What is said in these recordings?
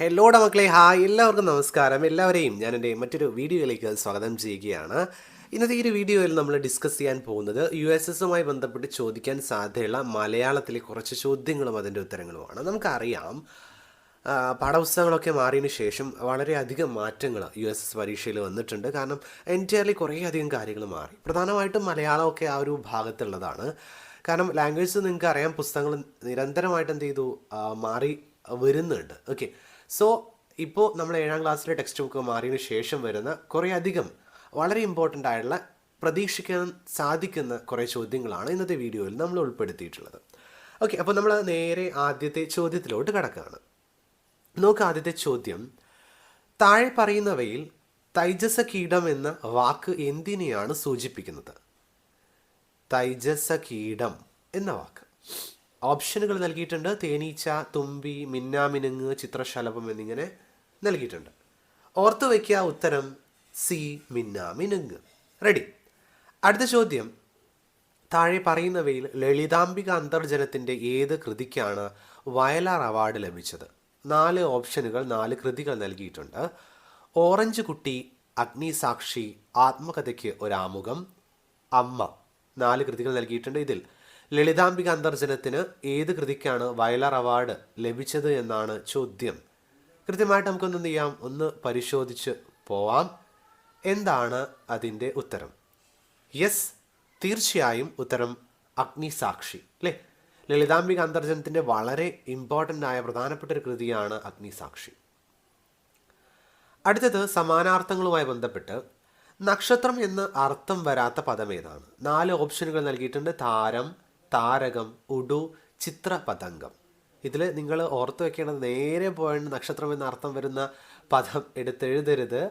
ഹെല്ലോടെ മക്കളെ. ഹായ് എല്ലാവർക്കും നമസ്കാരം. എല്ലാവരെയും ഞാൻ എന്റെ മറ്റൊരു വീഡിയോയിലേക്ക് സ്വാഗതം ചെയ്യുകയാണ്. ഇന്നത്തെ ഈ ഒരു വീഡിയോയിൽ നമ്മൾ ഡിസ്കസ് ചെയ്യാൻ പോകുന്നത് യു എസ് എസുമായി ബന്ധപ്പെട്ട് ചോദിക്കാൻ സാധ്യതയുള്ള മലയാളത്തിലെ കുറച്ച് ചോദ്യങ്ങളും അതിന്റെ ഉത്തരങ്ങളുമാണ്. നമുക്കറിയാം പാഠപുസ്തകങ്ങളൊക്കെ മാറിയതിന് ശേഷം വളരെയധികം മാറ്റങ്ങൾ യു എസ് എസ് പരീക്ഷയിൽ വന്നിട്ടുണ്ട്. കാരണം എന്റയർലി കുറേയധികം കാര്യങ്ങൾ മാറി. പ്രധാനമായിട്ടും മലയാളമൊക്കെ ആ ഒരു ഭാഗത്തുള്ളതാണ്. കാരണം ലാംഗ്വേജ് നിങ്ങൾക്ക് അറിയാം പുസ്തകങ്ങൾ നിരന്തരമായിട്ട് എന്ത് ചെയ്തു? മാറി വരുന്നുണ്ട്. ഓക്കെ സോ ഇപ്പോൾ നമ്മൾ ഏഴാം ക്ലാസ്സിലെ ടെക്സ്റ്റ് ബുക്ക് മാറിയതിന് ശേഷം വരുന്ന കുറേ അധികം വളരെ ഇമ്പോർട്ടന്റ് ആയിട്ടുള്ള പ്രതീക്ഷിക്കാൻ സാധിക്കുന്ന കുറേ ചോദ്യങ്ങളാണ് ഇന്നത്തെ വീഡിയോയിൽ നമ്മൾ ഉൾപ്പെടുത്തിയിട്ടുള്ളത്. ഓക്കെ അപ്പോൾ നമ്മൾ നേരെ ആദ്യത്തെ ചോദ്യത്തിലോട്ട് കിടക്കുകയാണ്. നോക്ക് ആദ്യത്തെ ചോദ്യം. താഴെ പറയുന്നവയിൽ തൈജസ കീടം എന്ന വാക്ക് എന്തിനെയാണ് സൂചിപ്പിക്കുന്നത്? തൈജസ കീടം എന്ന വാക്ക്. ഓപ്ഷനുകൾ നൽകിയിട്ടുണ്ട്. തേനീച്ച തുമ്പി മിന്നാമിനുങ്ങ് ചിത്രശലഭം എന്നിങ്ങനെ നൽകിയിട്ടുണ്ട്. ഓർത്തു വയ്ക്കുക ഉത്തരം സി മിന്നാമിനുങ്ങ്. റെഡി. അടുത്ത ചോദ്യം. താഴെ പറയുന്നവയിൽ ലളിതാംബിക അന്തർജനത്തിന്റെ ഏത് കൃതിക്കാണ് വയലാർ അവാർഡ് ലഭിച്ചത്? നാല് ഓപ്ഷനുകൾ നാല് കൃതികൾ നൽകിയിട്ടുണ്ട്. ഓറഞ്ച് കുട്ടി അഗ്നിസാക്ഷി ആത്മകഥയ്ക്ക് ഒരാമുഖം അമ്മ. നാല് കൃതികൾ നൽകിയിട്ടുണ്ട് ഇതിൽ. ലളിതാംബിക അന്തർജനത്തിന് ഏത് കൃതിക്കാണ് വയലാർ അവാർഡ് ലഭിച്ചത് എന്നാണ് ചോദ്യം. കൃത്യമായിട്ട് നമുക്കൊന്ന് ചെയ്യാം? ഒന്ന് പരിശോധിച്ച് പോവാം. എന്താണ് അതിന്റെ ഉത്തരം? യെസ് തീർച്ചയായും ഉത്തരം അഗ്നിസാക്ഷി അല്ലേ? ലളിതാംബിക അന്തർജനത്തിന്റെ വളരെ ഇമ്പോർട്ടന്റ് ആയ പ്രധാനപ്പെട്ട ഒരു കൃതിയാണ് അഗ്നിസാക്ഷി. അടുത്തത് സമാനാർത്ഥങ്ങളുമായി ബന്ധപ്പെട്ട് നക്ഷത്രം എന്ന് അർത്ഥം വരാത്ത പദം ഏതാണ്? നാല് ഓപ്ഷനുകൾ നൽകിയിട്ടുണ്ട്. താരം താരകം ഉടു ചിത്രപതംഗം. ഇതിൽ നിങ്ങൾ ഓർത്തു വെക്കേണ്ടത് നേരെ പോയിട്ട് നക്ഷത്രം എന്ന അർത്ഥം വരുന്ന പദം എടുത്തെഴുതരുത്.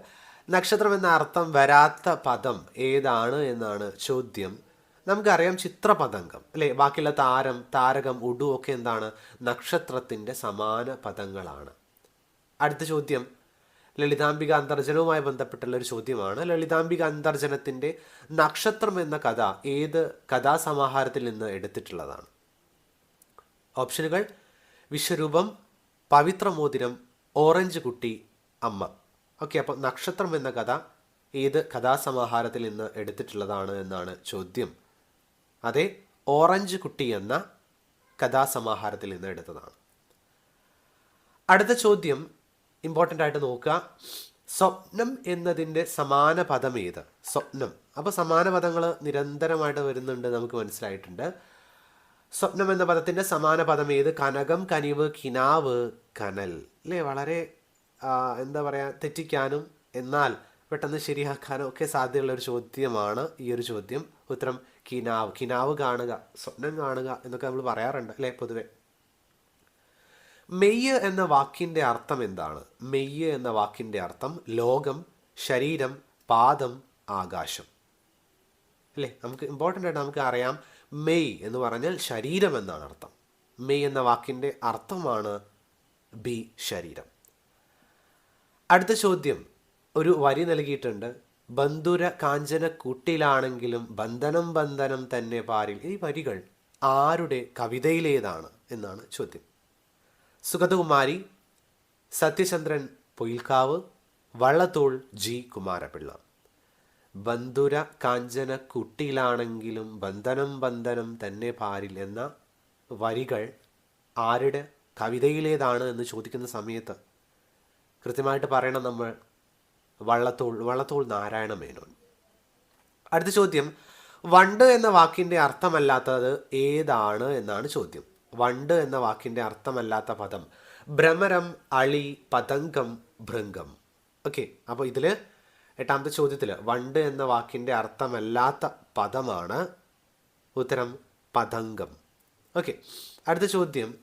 നക്ഷത്രം എന്ന അർത്ഥം വരാത്ത പദം ഏതാണ് എന്നാണ് ചോദ്യം. നമുക്കറിയാം ചിത്രപതംഗം അല്ലേ? ബാക്കിയുള്ള താരം താരകം ഉടു ഒക്കെ എന്താണ്? നക്ഷത്രത്തിന്റെ സമാന പദങ്ങളാണ്. അടുത്ത ചോദ്യം. ലളിതാംബിക അന്തർജനവുമായി ബന്ധപ്പെട്ടുള്ള ഒരു ചോദ്യമാണ്. ലളിതാംബിക അന്തർജനത്തിന്റെ നക്ഷത്രം എന്ന കഥ ഏത് കഥാസമാഹാരത്തിൽ നിന്ന് എടുത്തിട്ടുള്ളതാണ്? ഓപ്ഷനുകൾ വിശ്വരൂപം പവിത്രമോതിരം ഓറഞ്ച് കുട്ടി അമ്മ. ഓക്കെ അപ്പോൾ നക്ഷത്രം എന്ന കഥ ഏത് കഥാസമാഹാരത്തിൽ നിന്ന് എടുത്തിട്ടുള്ളതാണ് എന്നാണ് ചോദ്യം. അതെ ഓറഞ്ച് കുട്ടി എന്ന കഥാസമാഹാരത്തിൽ നിന്ന് എടുത്തതാണ്. അടുത്ത ചോദ്യം ഇമ്പോർട്ടന്റ് ആയിട്ട് നോക്കുക. സ്വപ്നം എന്നതിന്റെ സമാന പദം ഏത്? സ്വപ്നം. അപ്പോൾ സമാന പദങ്ങൾ നിരന്തരമായിട്ട് വരുന്നുണ്ട് നമുക്ക് മനസ്സിലായിട്ടുണ്ട്. സ്വപ്നം എന്ന പദത്തിന്റെ സമാന പദം ഏത്? കനകം കനിവ് കിനാവ് കനൽ. അല്ലേ? വളരെ എന്താ പറയുക തെറ്റിക്കാനും എന്നാൽ പെട്ടെന്ന് ശരിയാക്കാനും ഒക്കെ സാധ്യതയുള്ള ഒരു ചോദ്യമാണ് ഈ ഒരു ചോദ്യം. ഉത്തരം കിനാവ്. കിനാവ് കാണുക. സ്വപ്നം കാണുക എന്നൊക്കെ നമ്മൾ പറയാറുണ്ട് അല്ലേ പൊതുവെ? മെയ്യ് എന്ന വാക്കിന്റെ അർത്ഥം എന്താണ്? മെയ്യ് എന്ന വാക്കിന്റെ അർത്ഥം ലോകം ശരീരം പാദം ആകാശം. അല്ലേ? നമുക്ക് ഇമ്പോർട്ടന്റ് ആയിട്ട് നമുക്ക് അറിയാം മെയ് എന്ന് പറഞ്ഞാൽ ശരീരം എന്നാണ് അർത്ഥം. മെയ് എന്ന വാക്കിന്റെ അർത്ഥമാണ് ബി ശരീരം. അടുത്ത ചോദ്യം. ഒരു വരി നൽകിയിട്ടുണ്ട്. ബന്ധുര കാഞ്ചന കൂട്ടിലാണെങ്കിലും ബന്ധനം ബന്ധനം തന്നെ പാരിൽ. ഈ വരികൾ ആരുടെ കവിതയിലേതാണ് എന്നാണ് ചോദ്യം. സുഗതകുമാരി സത്യചന്ദ്രൻ പൊയിൽക്കാവ് വള്ളത്തോൾ ജി. കുമാരപിള്ള. ബന്ധുര കാഞ്ചന കുട്ടിയിലാണെങ്കിലും ബന്ധനം ബന്ധനം തന്നെ പാരിൽ എന്ന വരികൾ ആരുടെ കവിതയിലേതാണ് എന്ന് ചോദിക്കുന്ന സമയത്ത് കൃത്യമായിട്ട് പറയണം നമ്മൾ. വള്ളത്തോൾ വള്ളത്തോൾ നാരായണ മേനോൻ അടുത്ത ചോദ്യം വണ്ട് എന്ന വാക്കിന്റെ അർത്ഥമല്ലാത്തത് ഏതാണ് എന്നാണ് ചോദ്യം. വണ്ട് എന്ന വാക്കിന്റെ അർത്ഥമല്ലാത്ത പദം. ഭ്രമരം അളി പതംഗം ഭൃംഗം. ഓക്കെ അപ്പോൾ ഇതിൽ എട്ടാമത്തെ ചോദ്യത്തിൽ വണ്ട് എന്ന വാക്കിന്റെ അർത്ഥമല്ലാത്ത പദമാണ് ഉത്തരം പതംഗം. ഓക്കെ അടുത്ത ചോദ്യം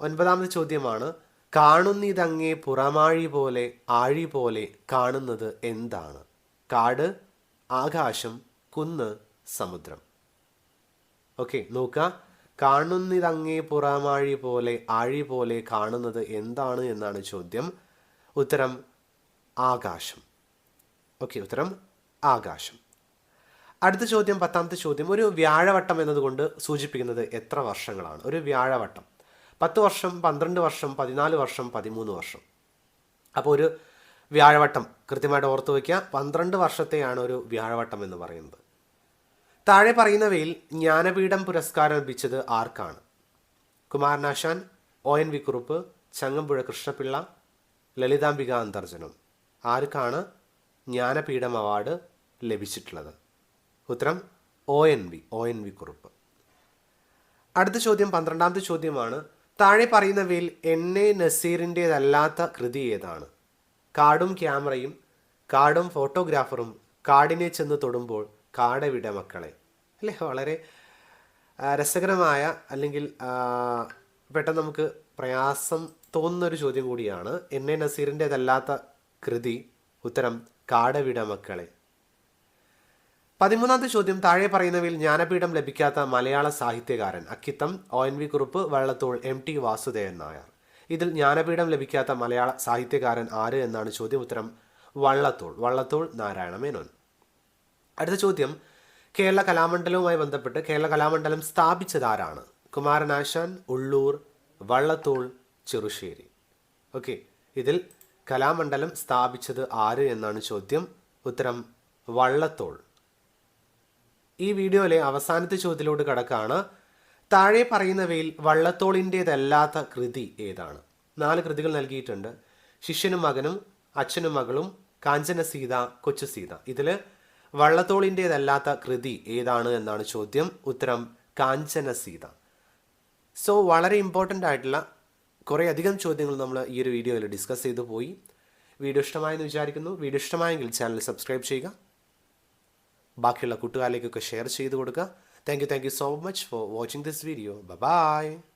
ഒൻപതാമത്തെ ചോദ്യമാണ് കാണുന്നിതങ്ങേ പുറമാഴി പോലെ ആഴി പോലെ കാണുന്നത് എന്താണ്? കാട് ആകാശം കുന്ന് സമുദ്രം. ഓക്കെ നോക്കുക കാണുന്നിതങ്ങേ പുറമാഴി പോലെ ആഴി പോലെ കാണുന്നത് എന്താണ് എന്നാണ് ചോദ്യം. ഉത്തരം ആകാശം. ഓക്കെ ഉത്തരം ആകാശം. അടുത്ത ചോദ്യം പത്താമത്തെ ചോദ്യം. ഒരു വ്യാഴവട്ടം എന്നതുകൊണ്ട് സൂചിപ്പിക്കുന്നത് എത്ര വർഷങ്ങളാണ്? ഒരു വ്യാഴവട്ടം. പത്ത് വർഷം പന്ത്രണ്ട് വർഷം പതിനാല് വർഷം പതിമൂന്ന് വർഷം. അപ്പോൾ ഒരു വ്യാഴവട്ടം കൃത്യമായിട്ട് ഓർത്തു വയ്ക്കുക. പന്ത്രണ്ട് വർഷത്തെയാണ് ഒരു വ്യാഴവട്ടം എന്ന് പറയുന്നത്. താഴെ പറയുന്നവയിൽ ജ്ഞാനപീഠം പുരസ്കാരം ലഭിച്ചത് ആർക്കാണ്? Kumaranasan O N V Kurup Changampuzha Krishnapillai Lalithambika Antharjanam. ആർക്കാണ് ജ്ഞാനപീഠം അവാർഡ് ലഭിച്ചിട്ടുള്ളത്? ഉത്തരം O N V O N V Kurup അടുത്ത ചോദ്യം പന്ത്രണ്ടാമത്തെ ചോദ്യമാണ്. താഴെ പറയുന്നവയിൽ എൻ എ നസീറിന്റേതല്ലാത്ത കൃതി ഏതാണ്? കാടും ക്യാമറയും കാടും ഫോട്ടോഗ്രാഫറും കാടിനെ ചെന്ന് തൊടുമ്പോൾ കാടവിട മക്കളെ. അല്ലേ? വളരെ രസകരമായ അല്ലെങ്കിൽ പെട്ടെന്ന് നമുക്ക് പ്രയാസം തോന്നുന്ന ഒരു ചോദ്യം കൂടിയാണ്. എൻ എ നസീറിന്റെതല്ലാത്ത കൃതി ഉത്തരം കാടവിട മക്കളെ. പതിമൂന്നാമത്തെ ചോദ്യം താഴെ പറയുന്നവയിൽ ജ്ഞാനപീഠം ലഭിക്കാത്ത മലയാള സാഹിത്യകാരൻ Akkitham O N V Kurup Vallathol M T Vasudevan Nair. ഇതിൽ ജ്ഞാനപീഠം ലഭിക്കാത്ത മലയാള സാഹിത്യകാരൻ ആര് എന്നാണ് ചോദ്യം ഉത്തരം വള്ളത്തോൾ വള്ളത്തോൾ നാരായണ മേനോൻ. അടുത്ത ചോദ്യം കേരള കലാമണ്ഡലവുമായി ബന്ധപ്പെട്ട് കേരള കലാമണ്ഡലം സ്ഥാപിച്ചത് ആരാണ് കുമാരനാശാൻ ഉള്ളൂർ വള്ളത്തോൾ ചെറുശ്ശേരി. ഓക്കെ ഇതിൽ കലാമണ്ഡലം സ്ഥാപിച്ചത് ആര് എന്നാണ് ചോദ്യം. ഉത്തരം വള്ളത്തോൾ. ഈ വീഡിയോയിലെ അവസാനത്തെ ചോദ്യത്തിലോട്ട് കടക്കാണ്. താഴെ പറയുന്നവയിൽ വള്ളത്തോളിന്റേതല്ലാത്ത കൃതി ഏതാണ്? നാല് കൃതികൾ നൽകിയിട്ടുണ്ട്. ശിഷ്യനും മകനും അച്ഛനും മകളും കാഞ്ചന സീത കൊച്ചു സീത ഇതിൽ വള്ളത്തോളിന്റേതല്ലാത്ത കൃതി ഏതാണ് എന്നാണ് ചോദ്യം. ഉത്തരം കാഞ്ചന സീത സോ വളരെ ഇമ്പോർട്ടന്റ് ആയിട്ടുള്ള കുറേ അധികം ചോദ്യങ്ങൾ നമ്മൾ ഈ ഒരു വീഡിയോയിൽ ഡിസ്കസ് ചെയ്തു പോയി. വീഡിയോ ഇഷ്ടമായെന്ന് വിചാരിക്കുന്നു. വീഡിയോ ഇഷ്ടമായെങ്കിൽ ചാനൽ സബ്സ്ക്രൈബ് ചെയ്യുക. ബാക്കിയുള്ള കൂട്ടുകാരിലേക്കൊക്കെ ഷെയർ ചെയ്ത് കൊടുക്കുക. Thank you thank you so much for watching this video bye